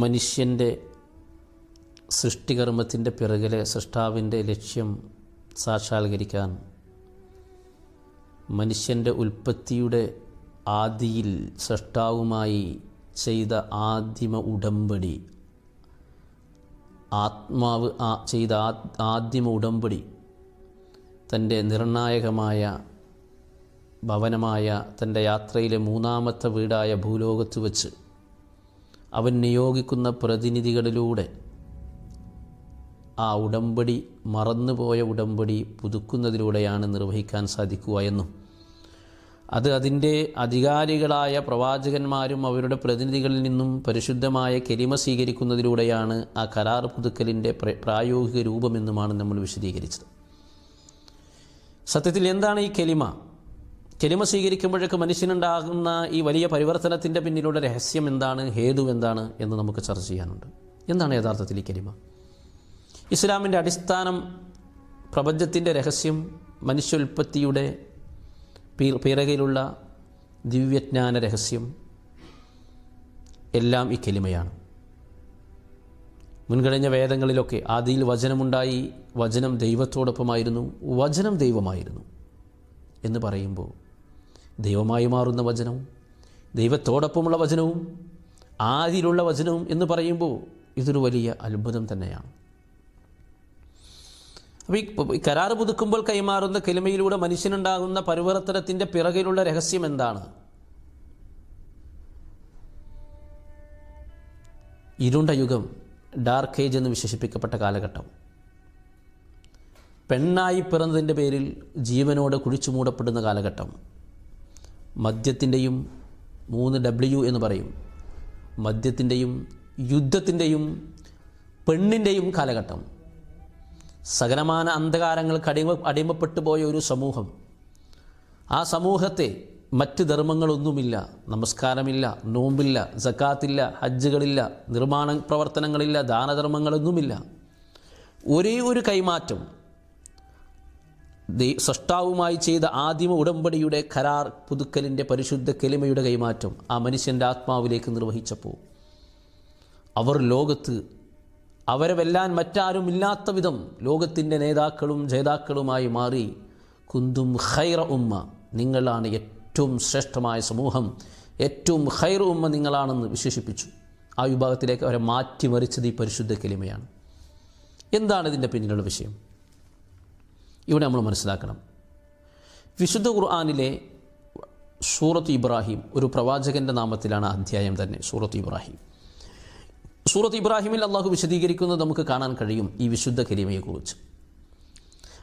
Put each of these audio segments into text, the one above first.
മനുഷ്യന്റെ സൃഷ്ടികർമ്മത്തിന്റെ പിറകിലെ സൃഷ്ടാവിന്റെ ലക്ഷ്യം സാക്ഷാത്കരിക്കാൻ മനുഷ്യന്റെ ഉൽപ്പത്തിയുടെ ആദിയിൽ സൃഷ്ടാവുമായി ചെയ്ത ആദിമ ഉടമ്പടി. ആത്മാവ് ആ ചെയ്ത ആദിമ ഉടമ്പടി. തന്റെ നിർണായകമായ ഭവനമായ തന്റെ യാത്രയിലെ മൂന്നാമത്തെ വീടായ ഭൂലോകത്ത് വച്ച് അവൻ നിയോഗിക്കുന്ന പ്രതിനിധികളിലൂടെ ആ ഉടമ്പടി മറന്നുപോയ ഉടമ്പടി പുതുക്കുന്നതിലൂടെയാണ് നിർവഹിക്കാൻ സാധിക്കുക എന്നും. അത് അതിന്റെ അധികാരികളായ പ്രവാചകന്മാരും അവരുടെ പ്രതിനിധികളിൽ നിന്നും പരിശുദ്ധമായ കെരിമ സ്വീകരിക്കുന്നതിലൂടെയാണ് ആ കരാർ പുതുക്കലിന്റെ പ്ര- പ്രായോഗിക രൂപമെന്നുമാണ് നമ്മൾ വിശദീകരിച്ചത്. സത്യത്തിൽ എന്താണ് ഈ കെലിമ കെലിമ സ്വീകരിക്കുമ്പോഴേക്ക് മനുഷ്യനുണ്ടാകുന്ന ഈ വലിയ പരിവർത്തനത്തിന്റെ പിന്നിലുള്ള രഹസ്യം എന്താണ് ഹേതു എന്താണ് എന്ന് നമുക്ക് ചർച്ച ചെയ്യാനുണ്ട്. എന്താണ് യഥാർത്ഥത്തിൽ ഈ കെലിമ ഇസ്ലാമിന്റെ അടിസ്ഥാനം പ്രപഞ്ചത്തിന്റെ രഹസ്യം മനുഷ്യോൽപ്പത്തിയുടെ പിറകിലുള്ള ദിവ്യജ്ഞാന രഹസ്യം എല്ലാം ഈ കെലിമയാണ് മുൻകഴിഞ്ഞ വേദങ്ങളിലൊക്കെ ആദിയിൽ വചനമുണ്ടായി വചനം ദൈവത്തോടൊപ്പമായിരുന്നു വചനം ദൈവമായിരുന്നു എന്ന് പറയുമ്പോൾ ദൈവമായി മാറുന്ന വചനവും ദൈവത്തോടൊപ്പമുള്ള വചനവും ആദിയിലുള്ള വചനവും എന്ന് പറയുമ്പോൾ ഇതൊരു വലിയ അത്ഭുതം തന്നെയാണ്. അപ്പോൾ ഈ കരാർ പുതുക്കുമ്പോൾ കൈമാറുന്ന കെലിമയിലൂടെ മനുഷ്യനുണ്ടാകുന്ന പരിവർത്തനത്തിന്റെ പിറകിലുള്ള രഹസ്യം എന്താണ്? ഇരുണ്ട യുഗം ഡാർക്ക് ഏജ് എന്ന് വിശേഷിപ്പിക്കപ്പെട്ട കാലഘട്ടം. പെണ്ണായി പിറന്നതിന്റെ പേരിൽ ജീവനോട് കുഴിച്ചു മൂടപ്പെടുന്ന കാലഘട്ടം. മദ്യത്തിന്റെയും മൂന്ന് ഡബ്ല്യു എന്ന് പറയും. മദ്യത്തിന്റെയും യുദ്ധത്തിന്റെയും പെണ്ണിന്റെയും കാലഘട്ടം. സകലമാന അന്ധകാരങ്ങൾക്ക് അടിമ അടിമപ്പെട്ടു പോയ ഒരു സമൂഹം. ആ സമൂഹത്തെ മറ്റ് ധർമ്മങ്ങളൊന്നുമില്ല. നമസ്കാരമില്ല നോമ്പില്ല സക്കാത്തില്ല ഹജ്ജുകളില്ല നിർമ്മാണ പ്രവർത്തനങ്ങളില്ല ദാനധർമ്മങ്ങളൊന്നുമില്ല. ഒരേ ഒരു കൈമാറ്റം സൃഷ്ടാവുമായി ചെയ്ത ആദിമ ഉടമ്പടിയുടെ കരാർ പുതുക്കലിന്റെ പരിശുദ്ധ കെലിമയുടെ കൈമാറ്റം ആ മനുഷ്യന്റെ ആത്മാവിലേക്ക് നിർവഹിച്ചപ്പോൾ. അവർ ലോകത്ത് അവരെ വെല്ലാൻ മറ്റാരും ഇല്ലാത്ത വിധം ലോകത്തിന്റെ നേതാക്കളും ജേതാക്കളുമായി മാറി കുന്തും ഖൈറ ഉമ്മ നിങ്ങളാണ് ഏറ്റവും ശ്രേഷ്ഠമായ സമൂഹം ഏറ്റവും ഖൈറ ഉമ്മ നിങ്ങളാണെന്ന് വിശേഷിപ്പിച്ചു. ആ വിഭാഗത്തിലേക്ക് അവരെ മാറ്റിമറിച്ചത് ഈ പരിശുദ്ധ കെലിമയാണ്. എന്താണ് ഇതിന്റെ പിന്നിലുള്ള വിഷയം? ഇവിടെ നമ്മൾ മനസ്സിലാക്കണം വിശുദ്ധ ഖുർആാനിലെ സൂറത്ത് ഇബ്രാഹിം ഒരു പ്രവാചകൻ്റെ നാമത്തിലാണ് ആ അധ്യായം തന്നെ സൂറത്ത് ഇബ്രാഹിം സൂറത്ത് ഇബ്രാഹിമിൽ അള്ളാഹു വിശദീകരിക്കുന്നത് നമുക്ക് കാണാൻ കഴിയും ഈ വിശുദ്ധ കരീമയെക്കുറിച്ച്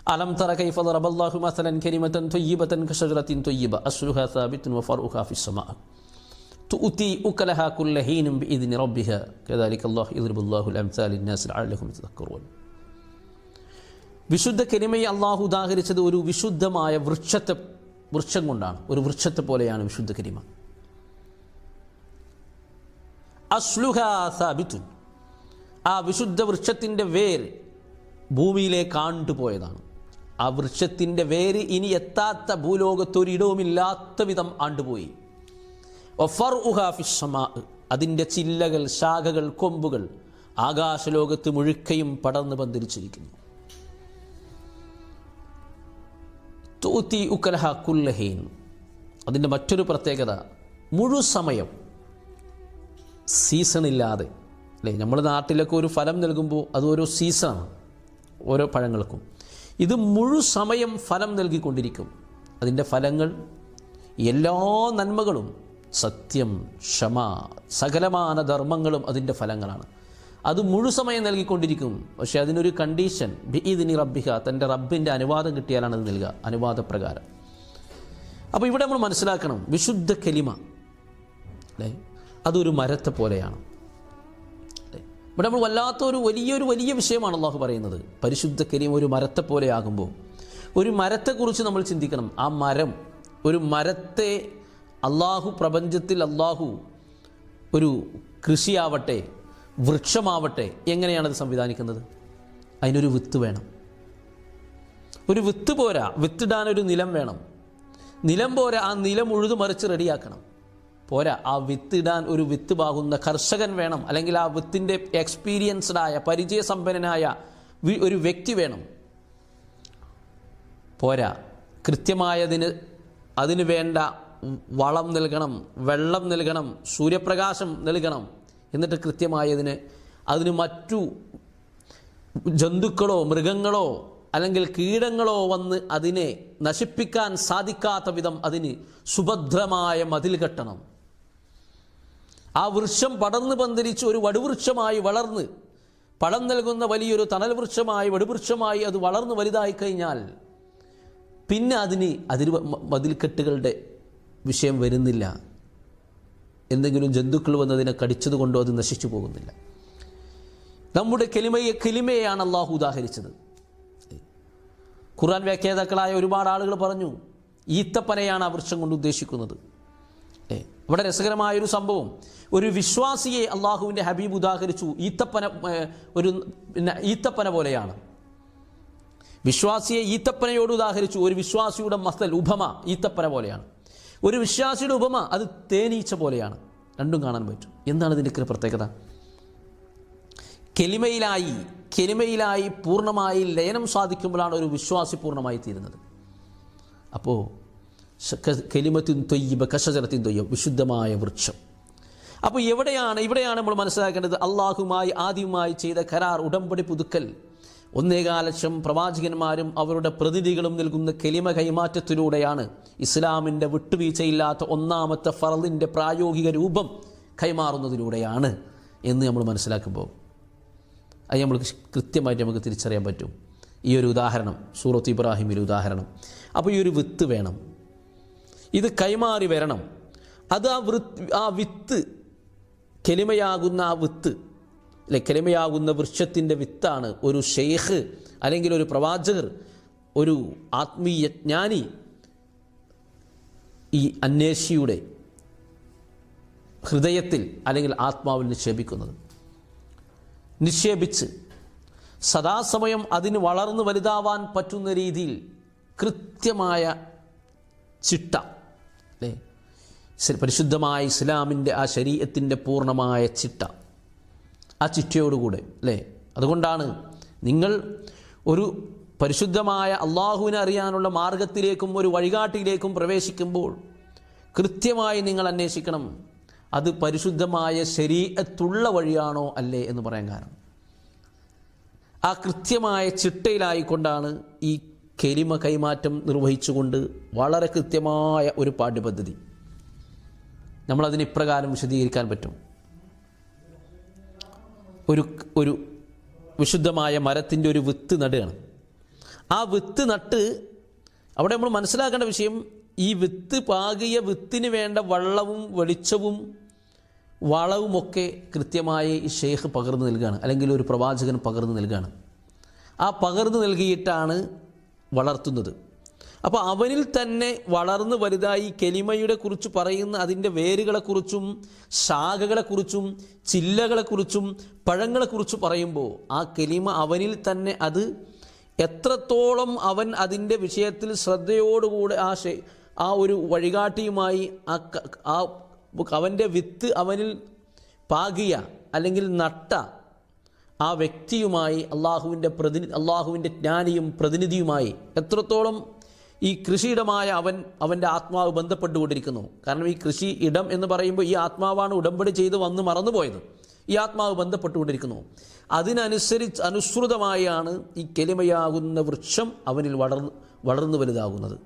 അലം തറ കൈഫ റബല്ലാഹു മസലൻ കരിമതൻ ത്വയ്യിബതൻ കശജറത്തിൻ ത്വയ്യിബ അസ്ലുഹ സാബിത്തുൻ വഫർഉഹ ഫിസ് സമാ تؤتي أكلها كل حين بإذن ربها كذلك الله يضرب الله الأمثال للناس لعلهم يتذكرون വിശുദ്ധ കെനിമയെ അള്ളാഹു ഉദാഹരിച്ചത് ഒരു വിശുദ്ധമായ വൃക്ഷത്തെ വൃക്ഷം കൊണ്ടാണ്. ഒരു വൃക്ഷത്തെ പോലെയാണ് വിശുദ്ധ കെനിമ. അസ്ലുഹ സാബിത്തുൻ. ആ വിശുദ്ധ വൃക്ഷത്തിന്റെ വേര് ഭൂമിയിലെ ആണ്ടുപോയതാണ് ആ വൃക്ഷത്തിന്റെ വേര് ഇനി എത്താത്ത ഭൂലോകത്തൊരിടവുമില്ലാത്ത വിധം ആണ്ടുപോയി. ഒഫർ ഫിസ്സമാ. അതിന്റെ ചില്ലകൾ ശാഖകൾ കൊമ്പുകൾ ആകാശലോകത്ത് മുഴുക്കയും പടർന്ന് പന്തിരിച്ചിരിക്കുന്നു തൂത്തി ഉക്കലഹ കുല്ലഹീൻ. അതിന്റെ മറ്റൊരു പ്രത്യേകത മുഴു സമയം. സീസണില്ലാതെ അല്ലേ നമ്മൾ നാട്ടിലൊക്കെ ഒരു ഫലം നൽകുമ്പോൾ അത് ഓരോ സീസണാണ് ഓരോ പഴങ്ങൾക്കും. ഇത് മുഴു സമയം ഫലം നൽകിക്കൊണ്ടിരിക്കും. അതിന്റെ ഫലങ്ങൾ എല്ലാ നന്മകളും സത്യം ക്ഷമ സകലമാന ധർമ്മങ്ങളും അതിന്റെ ഫലങ്ങളാണ്. അത് മുഴുസമയം നൽകിക്കൊണ്ടിരിക്കും. പക്ഷേ അതിനൊരു കണ്ടീഷൻ ബിഇദിനി റബ്ബിഹ തന്റെ റബ്ബിന്റെ അനുവാദം കിട്ടിയാലാണ് അത് നൽകുക അനുവാദപ്രകാരം. അപ്പോൾ ഇവിടെ നമ്മൾ മനസ്സിലാക്കണം വിശുദ്ധ കലിമ അല്ലേ? അതൊരു മരത്തെ പോലെയാണ്? ഇവിടെ നമ്മൾ വല്ലാത്തൊരു വലിയൊരു വലിയ വിഷയമാണ് അള്ളാഹു പറയുന്നത്. പരിശുദ്ധ കലിമ ഒരു മരത്തെ പോലെ ആകുമ്പോൾ ഒരു മരത്തെക്കുറിച്ച് നമ്മൾ ചിന്തിക്കണം. ആ മരം ഒരു മരത്തെ അള്ളാഹു പ്രപഞ്ചത്തിൽ അള്ളാഹു ഒരു കൃഷിയാവട്ടെ വൃക്ഷമാവട്ടെ എങ്ങനെയാണത് സംവിധാനിക്കുന്നത്? അതിനൊരു വിത്ത് വേണം. ഒരു വിത്ത് പോരാ. വിത്തിടാനൊരു നിലം വേണം. നിലം പോരാ. ആ നിലം ഉഴുതു മറിച്ച് റെഡിയാക്കണം. പോരാ. ആ വിത്തിടാൻ ഒരു വിത്ത് പാകുന്ന കർഷകൻ വേണം. അല്ലെങ്കിൽ ആ വിത്തിന്റെ എക്സ്പീരിയൻസ്ഡായ പരിചയസമ്പന്നനായ ഒരു വ്യക്തി വേണം. പോരാ. കൃത്യമായതിന് അതിന് വേണ്ട വളം നൽകണം. വെള്ളം നൽകണം. സൂര്യപ്രകാശം നൽകണം. എന്നിട്ട് കൃത്യമായതിന് അതിന് മറ്റു ജന്തുക്കളോ മൃഗങ്ങളോ അല്ലെങ്കിൽ കീടങ്ങളോ വന്ന് അതിനെ നശിപ്പിക്കാൻ സാധിക്കാത്ത വിധം അതിന് സുഭദ്രമായ മതിൽ കെട്ടണം. ആ വൃക്ഷം പടർന്ന് പന്തലിച്ച് ഒരു വടുവൃക്ഷമായി വളർന്ന് പഴം നൽകുന്ന വലിയൊരു തണൽ വൃക്ഷമായി വടുവൃക്ഷമായി അത് വളർന്ന് വലുതായി കഴിഞ്ഞാൽ പിന്നെ അതിന് അതിൽ മതിൽക്കെട്ടുകളുടെ വിഷയം വരുന്നില്ല. എന്തെങ്കിലും ജന്തുക്കൾ വന്നതിനെ കടിച്ചതുകൊണ്ടോ അത് നശിച്ചു പോകുന്നില്ല. നമ്മുടെ കെലിമയെ കെലിമയെയാണ് അള്ളാഹു ഉദാഹരിച്ചത്. ഖുർആൻ വ്യാഖ്യാതാക്കളായ ഒരുപാട് ആളുകൾ പറഞ്ഞു ഈത്തപ്പനയാണ് ആ വൃക്ഷം കൊണ്ട് ഉദ്ദേശിക്കുന്നത്. ഇവിടെ രസകരമായൊരു സംഭവം. ഒരു വിശ്വാസിയെ അള്ളാഹുവിന്റെ ഹബീബ് ഉദാഹരിച്ചു ഈത്തപ്പന ഒരു പിന്നെ ഈത്തപ്പന പോലെയാണ്. വിശ്വാസിയെ ഈത്തപ്പനയോട് ഉദാഹരിച്ചു ഒരു വിശ്വാസിയുടെ മസ്തൽ ഉപമ ഈത്തപ്പന പോലെയാണ്. ഒരു വിശ്വാസിയുടെ ഉപമ അത് തേനീച്ച പോലെയാണ്. രണ്ടും കാണാൻ പറ്റും. എന്താണ് ഇതിന്റെ പ്രത്യേകത? കെലിമയിലായി കെലിമയിലായി പൂർണമായി ലയനം സാധിക്കുമ്പോഴാണ് ഒരു വിശ്വാസി പൂർണമായി തീരുന്നത്. അപ്പോൾ കെലിമത്തിൻ തൊയ്യബ കശചരത്തിൻ തൊയ്യം വിശുദ്ധമായ വൃക്ഷം. അപ്പോൾ എവിടെയാണ് ഇവിടെയാണ് നമ്മൾ മനസ്സിലാക്കേണ്ടത്. അള്ളാഹുമായി ആദ്യമായി ചെയ്ത കരാർ ഉടമ്പടി പുതുക്കൽ. ഒന്നേകാൽ ലക്ഷം പ്രവാചകന്മാരും അവരുടെ പ്രതിനിധികളും നൽകുന്ന കെലിമ കൈമാറ്റത്തിലൂടെയാണ് ഇസ്ലാമിന്റെ വിട്ടുവീഴ്ചയില്ലാത്ത ഒന്നാമത്തെ ഫറലിന്റെ പ്രായോഗിക രൂപം കൈമാറുന്നതിലൂടെയാണ് എന്ന് നമ്മൾ മനസ്സിലാക്കുമ്പോൾ അത് നമ്മൾ കൃത്യമായിട്ട് നമുക്ക് തിരിച്ചറിയാൻ പറ്റും. ഈ ഒരു ഉദാഹരണം സൂറത്ത് ഇബ്രാഹിമിന്റെ ഉദാഹരണം. അപ്പോൾ ഈ ഒരു വിത്ത് വേണം. ഇത് കൈമാറി വരണം. അത് ആ വൃത്ത് ആ വിത്ത് കെലിമയാകുന്ന ആ വിത്ത് അല്ലെ കെലിമയാകുന്ന വൃക്ഷത്തിന്റെ വിത്താണ് ഒരു ഷെയ്ഖ് അല്ലെങ്കിൽ ഒരു പ്രവാചകർ ഒരു ആത്മീയ ജ്ഞാനി ഈ അന്വേഷിയുടെ ഹൃദയത്തിൽ അല്ലെങ്കിൽ ആത്മാവിൽ നിക്ഷേപിക്കുന്നത്. നിക്ഷേപിച്ച് സദാസമയം അതിന് വളർന്നു വലുതാവാൻ പറ്റുന്ന രീതിയിൽ കൃത്യമായ ചിട്ട അല്ലേ പരിശുദ്ധമായ ഇസ്ലാമിന്റെ ആ ശരീരത്തിന്റെ പൂർണമായ ചിട്ട. ആ ചിട്ടയോടുകൂടെ അല്ലേ? അതുകൊണ്ടാണ് നിങ്ങൾ ഒരു പരിശുദ്ധമായ അള്ളാഹുവിനെ അറിയാനുള്ള മാർഗത്തിലേക്കും ഒരു വഴികാട്ടിലേക്കും പ്രവേശിക്കുമ്പോൾ കൃത്യമായി നിങ്ങൾ അന്വേഷിക്കണം അത് പരിശുദ്ധമായ ശരീരത്തുള്ള വഴിയാണോ അല്ലേ എന്ന് പറയാൻ കാരണം. ആ കൃത്യമായ ചിട്ടയിലായിക്കൊണ്ടാണ് ഈ കെലിമ കൈമാറ്റം നിർവഹിച്ചുകൊണ്ട് വളരെ കൃത്യമായ ഒരു പാഠ്യപദ്ധതി. നമ്മളതിന് ഇപ്രകാരം വിശദീകരിക്കാൻ പറ്റും. ഒരു ഒരു വിശുദ്ധമായ മരത്തിന്റെ ഒരു വിത്ത് നടുകയാണ്. ആ വിത്ത് നട്ട് അവിടെ നമ്മൾ മനസ്സിലാക്കേണ്ട വിഷയം ഈ വിത്ത് പാകിയ വിത്തിന് വേണ്ട വള്ളവും വെളിച്ചവും വളവുമൊക്കെ കൃത്യമായി ഈ ഷെയ്ഖ് പകർന്നു നൽകുകയാണ്. അല്ലെങ്കിൽ ഒരു പ്രവാചകൻ പകർന്നു നൽകുകയാണ്. ആ പകർന്നു നൽകിയിട്ടാണ് വളർത്തുന്നത്. അപ്പോൾ അവനിൽ തന്നെ വളർന്നു വലുതായി കെലിമയുടെ കുറിച്ച് പറയുന്ന അതിന്റെ വേരുകളെക്കുറിച്ചും ശാഖകളെക്കുറിച്ചും ചില്ലകളെക്കുറിച്ചും പഴങ്ങളെക്കുറിച്ച് പറയുമ്പോൾ ആ കെലിമ അവനിൽ തന്നെ അത് എത്രത്തോളം അവൻ അതിന്റെ വിഷയത്തിൽ ശ്രദ്ധയോടുകൂടെ ആ ആ ഒരു വഴികാട്ടിയുമായി ആ അവന്റെ വിത്ത് അവനിൽ പാകിയ അല്ലെങ്കിൽ നട്ട ആ വ്യക്തിയുമായി അള്ളാഹുവിന്റെ പ്രതിനി അള്ളാഹുവിന്റെ ജ്ഞാനിയും പ്രതിനിധിയുമായി എത്രത്തോളം ഈ കൃഷിയിടമായ അവൻ അവന്റെ ആത്മാവ് ബന്ധപ്പെട്ടുകൊണ്ടിരിക്കുന്നു. കാരണം ഈ കൃഷി ഇടം എന്ന് പറയുമ്പോൾ ഈ ആത്മാവാണ് ഉടമ്പടി ചെയ്ത് വന്ന് മറന്നുപോയത്. ഈ ആത്മാവ് ബന്ധപ്പെട്ടുകൊണ്ടിരിക്കുന്നു. അതിനനുസരിച്ച് അനുസൃതമായാണ് ഈ കെലിമയാകുന്ന വൃക്ഷം അവനിൽ വളർന്ന് വളർന്നു വലുതാകുന്നത്.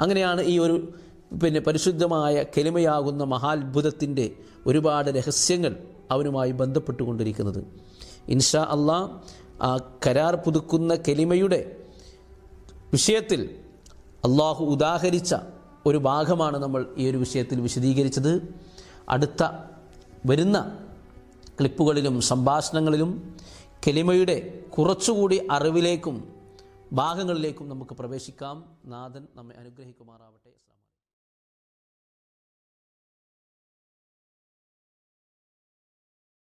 അങ്ങനെയാണ് ഈ ഒരു പിന്നെ പരിശുദ്ധമായ കെലിമയാകുന്ന മഹാത്ഭുതത്തിന്റെ ഒരുപാട് രഹസ്യങ്ങൾ അവനുമായി ബന്ധപ്പെട്ടുകൊണ്ടിരിക്കുന്നത്. ഇൻഷാ അള്ളാ ആ കരാർ പുതുക്കുന്ന കെലിമയുടെ വിഷയത്തിൽ അള്ളാഹു ഉദാഹരിച്ച ഒരു ഭാഗമാണ് നമ്മൾ ഈ ഒരു വിഷയത്തിൽ വിശദീകരിച്ചത്. അടുത്ത വരുന്ന ക്ലിപ്പുകളിലും സംഭാഷണങ്ങളിലും കെലിമയുടെ കുറച്ചുകൂടി അറിവിലേക്കും ഭാഗങ്ങളിലേക്കും നമുക്ക് പ്രവേശിക്കാം. നാഥൻ നമ്മെ അനുഗ്രഹിക്കുമാറാവട്ടെ.